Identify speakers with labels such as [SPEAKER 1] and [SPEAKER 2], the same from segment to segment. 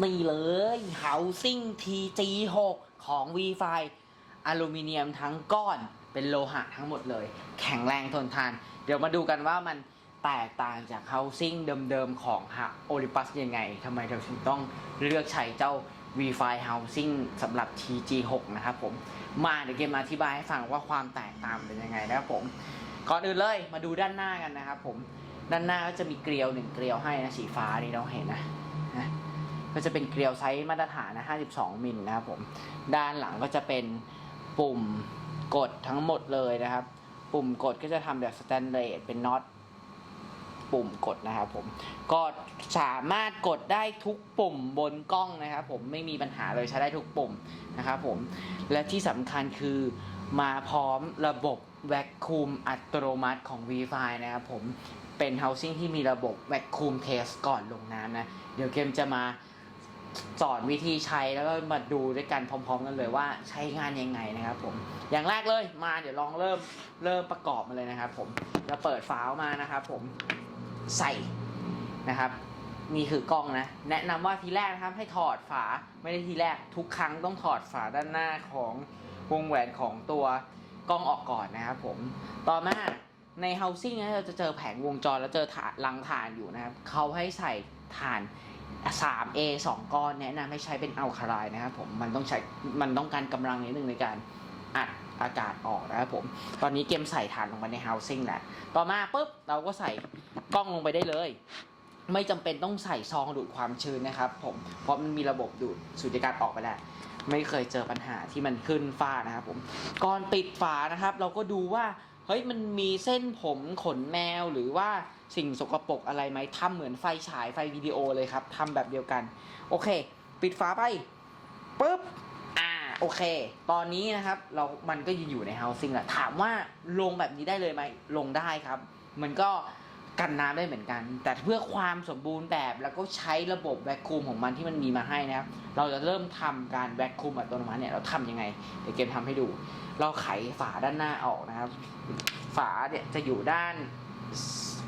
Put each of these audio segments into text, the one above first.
[SPEAKER 1] นี่เลย Housing TG6 ของ V-Fi อลูมิเนียมทั้งก้อนเป็นโลหะทั้งหมดเลย แข็งแรงทนทาน เดี๋ยวมาดูกันว่ามันแตกต่างจาก Housing เดิมๆ ของฮะ Olympus ยังไงทำไมเราถึงต้องเลือกใช้เจ้า V-Fi Housing สำหรับ TG6 นะครับผม มาเดี๋ยวเกมมาอธิบายให้ฟังว่าความแตกต่างเป็นยังไงนะครับผม ก่อนอื่นเลยมาดูด้านหน้ากันนะครับผม ด้านหน้าก็จะมีเกลียวหนึ่งเกลียวให้นะสีฟ้านี่เราเห็นนะนะ ก็จะเป็นเกลียวไซส์มาตรฐานนะ 52 มิลนะครับผม ด้านหลังก็จะเป็นปุ่มกดทั้งหมดเลยนะครับ ปุ่มกดก็จะทำแบบสแตนเลสเป็นน็อตปุ่มกดนะครับผม ก็สามารถกดได้ทุกปุ่มบนกล้องนะครับผมไม่มีปัญหาเลยใช้ได้ทุกปุ่มนะครับผม และที่สำคัญคือมาพร้อมระบบแวคคูมอัตโนมัติของ V-Fi นะครับผมเป็น housing ที่มีระบบแวคคูมเทสก่อนลงน้ำนะ เดี๋ยวเกมจะมา สอนวิธีใช้แล้วก็มาดูด้วยกันพร้อม ๆ กันเลยว่าใช้งานยังไงนะครับผมอย่างแรกเลยมาเดี๋ยวลองเริ่มเริ่มประกอบมาเลยนะครับ ผมจะเปิดฝาออกมานะครับผมใส่นะครับนี่คือกล้องนะ แนะนำว่าทีแรกนะครับให้ถอดฝาไม่ได้ทีแรกทุกครั้งต้องถอดฝาด้านหน้าของวงแหวนของตัวกล้องออกก่อนนะครับผมต่อมาใน housing นะเราจะเจอแผงวงจรแล้วเจอถาดลังถ่านอยู่นะครับเขาให้ใส่ถ่าน 3A 2 ก้อนแนะนำให้ใช้เป็นอัลคาไลน์นะครับผมมันต้องใช้มันต้องการกำลังนิดนึงในการอัดอากาศออกนะครับผม ตอนนี้เกมใส่ถ่านลงไปใน housing แหล้วต่อมาปุ๊บเราก็ใส่กล้องลงไปได้เลย ไม่จำเป็นต้องใส่ซองดูดความชื้นนะครับผม เพราะมันมีระบบดูดสูญญากาศออกไปแล้ว ไม่เคยเจอปัญหาที่มันขึ้นฝ้านะครับผม ก่อนปิดฝานะครับ เราก็ดูว่า เฮ้ยมันมีเส้นผมขนแมวหรือว่า สิ่งสกปรกอะไรไหมทำเหมือนไฟฉายไฟวิดีโอเลยครับทำแบบเดียวกัน โอเค ปิดฝาไปปุ๊บอ่าโอเค ตอนนี้นะครับเรามันก็ยังอยู่ใน housing แหละถามว่าลงแบบนี้ได้เลยไหมลงได้ครับ มันก็กันน้ำได้เหมือนกัน แต่เพื่อความสมบูรณ์แบบแล้วก็ใช้ระบบแวคคูมของมันที่มันมีมาให้นะครับ เราจะเริ่มทำการแวคคูมอัตโนมัติเนี่ยเราทำยังไงเดี๋ยวเกมทำให้ดู เราไขฝาด้านหน้าออกนะครับ ฝาเนี่ยจะอยู่ด้าน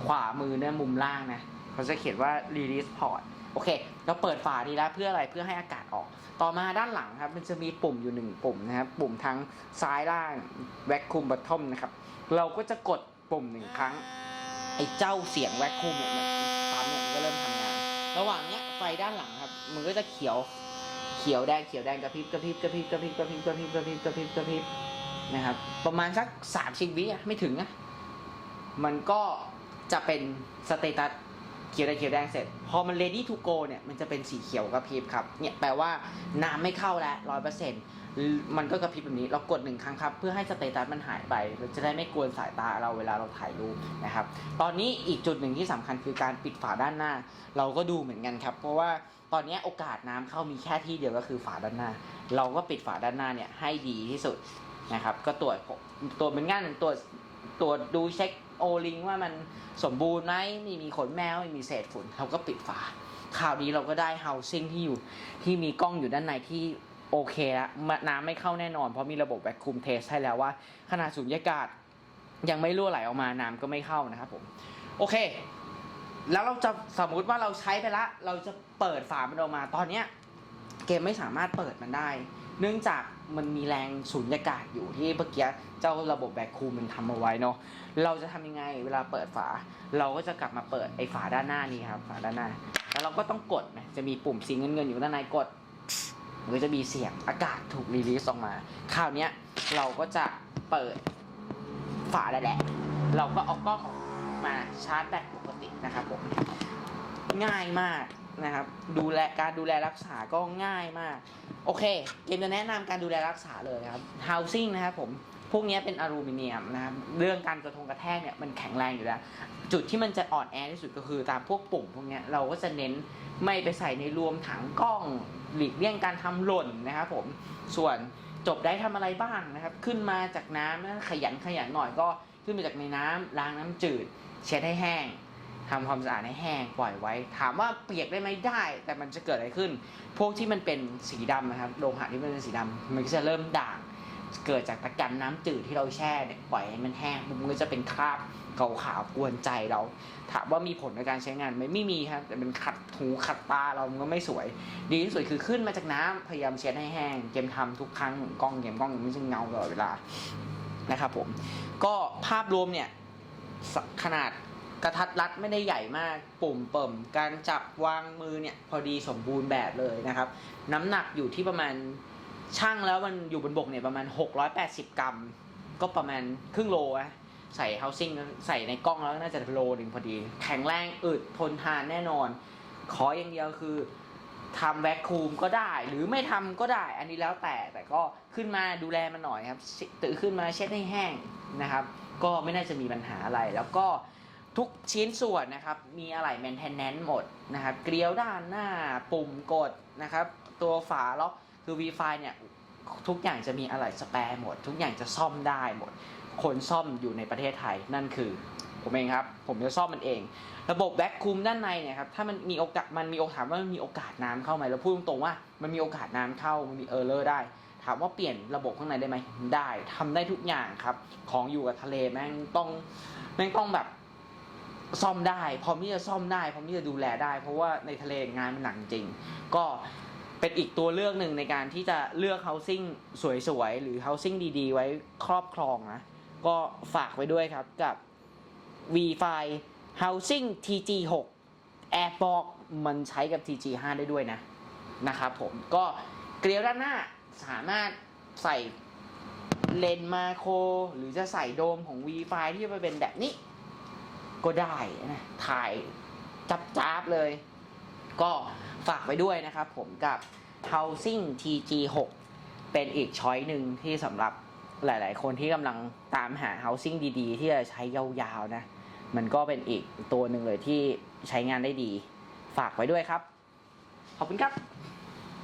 [SPEAKER 1] ขวามือเนี่ยมุมล่างนะเขาจะเขียนว่า release port โอเค เราเปิดฝาดีแล้วเพื่ออะไรเพื่อให้อากาศออก ต่อมาด้านหลังครับ มันจะมีปุ่มอยู่หนึ่งปุ่มนะครับ ปุ่มทั้งซ้ายล่าง vacuum bottom นะครับ เราก็จะกดปุ่มหนึ่งครั้ง ไอ้เจ้าเสียงแวคคูมเนี่ยปั๊มเนี่ยมันก็เริ่มทำงาน ระหว่างเนี้ยไฟด้านหลังครับ มันก็จะเขียว เขียวแดงเขียวแดงกระพริบกระพริบกระพริบกระพริบกระพริบกระพริบกระพริบกระพริบกระพริบนะครับ ประมาณสักสามสิบวิอะไม่ถึงนะมันก็ จะเป็นสเตตัสเขียวแดงเขียวแดงเสร็จ พอมัน ready to go เนี่ย มันจะเป็นสีเขียวกระพริบครับ เนี่ยแปลว่าน้ำไม่เข้าแล้วร้อยเปอร์เซ็นต์มันก็กระพริบแบบนี้ เรากดหนึ่งครั้งครับ เพื่อให้สเตตัสมันหายไปเราจะได้ไม่กวนสายตาเราเวลาเราถ่ายรูปนะครับ ตอนนี้อีกจุดหนึ่งที่สำคัญคือการปิดฝาด้านหน้า เราก็ดูเหมือนกันครับ เพราะว่าตอนนี้โอกาสน้ำเข้ามีแค่ที่เดียวก็คือฝาด้านหน้า เราก็ปิดฝาด้านหน้าเนี่ยให้ดีที่สุดนะครับ ก็ตรวจตรวจเป็นงานตรวจตรวจดูเช็ค โอลิงว่ามันสมบูรณ์ไหมไม่มีขนแมวไม่มีเศษฝุ่นเราก็ปิดฝาคราวนี้เราก็ได้ housing ที่อยู่ที่มีกล้องอยู่ด้านในที่โอเคแล้วน้ำไม่เข้าแน่นอน เพราะมีระบบแวคคุมเทสให้แล้วว่า ขนาดสูญญากาศยังไม่รั่วไหลออกมาน้ำก็ไม่เข้านะครับผม โอเค แล้วเราจะสมมุติว่าเราใช้ไปละ เราจะเปิดฝามันออกมาตอนเนี้ย เกมไม่สามารถเปิดมันได้ เนื่องจากมันมีแรงสูญญากาศอยู่ที่เมื่อกี้เจ้าระบบแบคคูมมันทำเอาไว้เนาะเราจะทำยังไงเวลาเปิดฝา เราก็จะกลับมาเปิดไอ้ฝาด้านหน้านี้ครับฝาด้านหน้า แล้วเราก็ต้องกดนะจะมีปุ่มสีเงินเงินๆอยู่ด้านในกดมันก็จะมีเสียงอากาศถูกรีลีสออกมาคราวนี้เราก็จะเปิดฝาได้แหละ เราก็เอากล้องมาชาร์จแบตปกตินะครับผมง่ายมาก นะครับ ดูแลการดูแลรักษาก็ง่ายมาก โอเค เกมจะแนะนำการดูแลรักษาเลยครับ housing นะครับผมพวกนี้เป็นอลูมิเนียมนะครับเรื่องการกระทงกระแทกเนี่ยมันแข็งแรงอยู่แล้ว จุดที่มันจะอ่อนแอที่สุดก็คือตามพวกปุ่มพวกนี้เราก็จะเน้นไม่ไปใส่ในรวมถังกล้องหลีกเลี่ยงการทำหล่นนะครับผมส่วนจบได้ทำอะไรบ้างนะครับ ขึ้นมาจากน้ำนะขยันขยันหน่อยก็ขึ้นมาจากในน้ำล้างน้ำจืดเช็ดให้แห้ง ทำความสะอาดให้แห้งปล่อยไว้ ถามว่าเปียกได้ไหมได้ แต่มันจะเกิดอะไรขึ้น พวกที่มันเป็นสีดำนะครับโลหะที่มันเป็นสีดำมันก็จะเริ่มด่าง เกิดจากตะกันน้ำจืดที่เราแช่เนี่ยปล่อยให้มันแห้งมันก็จะเป็นคราบเกาขาวกวนใจเรา ถามว่ามีผลในการใช้งานไหมไม่มีครับแต่เป็นขัดหูขัดตาเรามันก็ไม่สวย ดีที่สุดคือขึ้นมาจากน้ำพยายามเช็ดให้แห้งเกมทำทุกครั้งกล้องเกมกล้องมันไม่ใช่เงาตลอดเวลานะครับผมก็ภาพรวมเนี่ยขนาด กระทัดรัดไม่ได้ใหญ่มากปุ่มเปิ่มการจับวางมือเนี่ยพอดีสมบูรณ์แบบเลยนะครับ น้ำหนักอยู่ที่ประมาณช่างแล้วมันอยู่บนบกเนี่ยประมาณ 680 กรัม ก็ประมาณครึ่งโลอะใส่ housing ใส่ในกล้องแล้วน่าจะโลหนึ่งพอดี แข็งแรงอึดทนทานแน่นอน ขออย่างเดียวคือทำแวคคูมก็ได้ หรือไม่ทำก็ได้ อันนี้แล้วแต่แต่ก็ขึ้นมาดูแลมันหน่อยครับตื่นขึ้นมาเช็ดให้แห้งนะครับ ก็ไม่น่าจะมีปัญหาอะไรแล้วก็ ทุกชิ้นส่วนนะครับ มีอะไรแมนเทนแนนหมดนะครับ เกลียวด้านหน้าปุ่มกดนะครับ ตัวฝาล็อกคือ V5 เนี่ยทุกอย่างจะมีอะไรสแปร์หมด ทุกอย่างจะซ่อมได้หมด คนซ่อมอยู่ในประเทศไทยนั่นคือ ผมเองครับ ผมจะซ่อมมันเอง ระบบแบ็คคุมด้านในเนี่ยครับถ้ามันมีโอกาสมันมีโอกาสว่ามันมีโอกาสน้ำเข้าไหมเราพูดตรงๆว่ามันมีโอกาสน้ำเข้ามันมีเออร์เลอร์ได้ ถามว่าเปลี่ยนระบบข้างในได้ไหมได้ทำได้ทุกอย่างครับ ของอยู่กับทะเลแม่งต้องแม่งต้องแบบ ซ่อมได้ พร้อมที่จะซ่อมได้ พร้อมที่จะดูแลได้ เพราะว่าในทะเลงานมันหนักจริง ก็เป็นอีกตัวเลือกหนึ่งในการที่จะเลือก housing สวยๆ หรือ housing ดีๆ ไว้ครอบครองนะ ก็ฝากไว้ด้วยครับกับ V5 Housing TG6 Airbox มันใช้กับ TG5 ได้ด้วยนะนะครับผมก็เกลียวด้านหน้าสามารถใส่เลนส์มาโครหรือจะใส่โดมของ V5 ที่มันเป็นแบบนี้ ก็ได้นะถ่ายจับๆเลย ก็ฝากไว้ด้วยนะครับผมกับ Housing TG6 เป็นอีกช้อยหนึ่งที่สำหรับหลาย ๆ คนที่กำลังตามหา Housing ดีๆ ที่จะใช้ยาวๆนะ มันก็เป็นอีกตัวหนึ่งเลยที่ใช้งานได้ดี ฝากไว้ด้วยครับ ขอบคุณครับ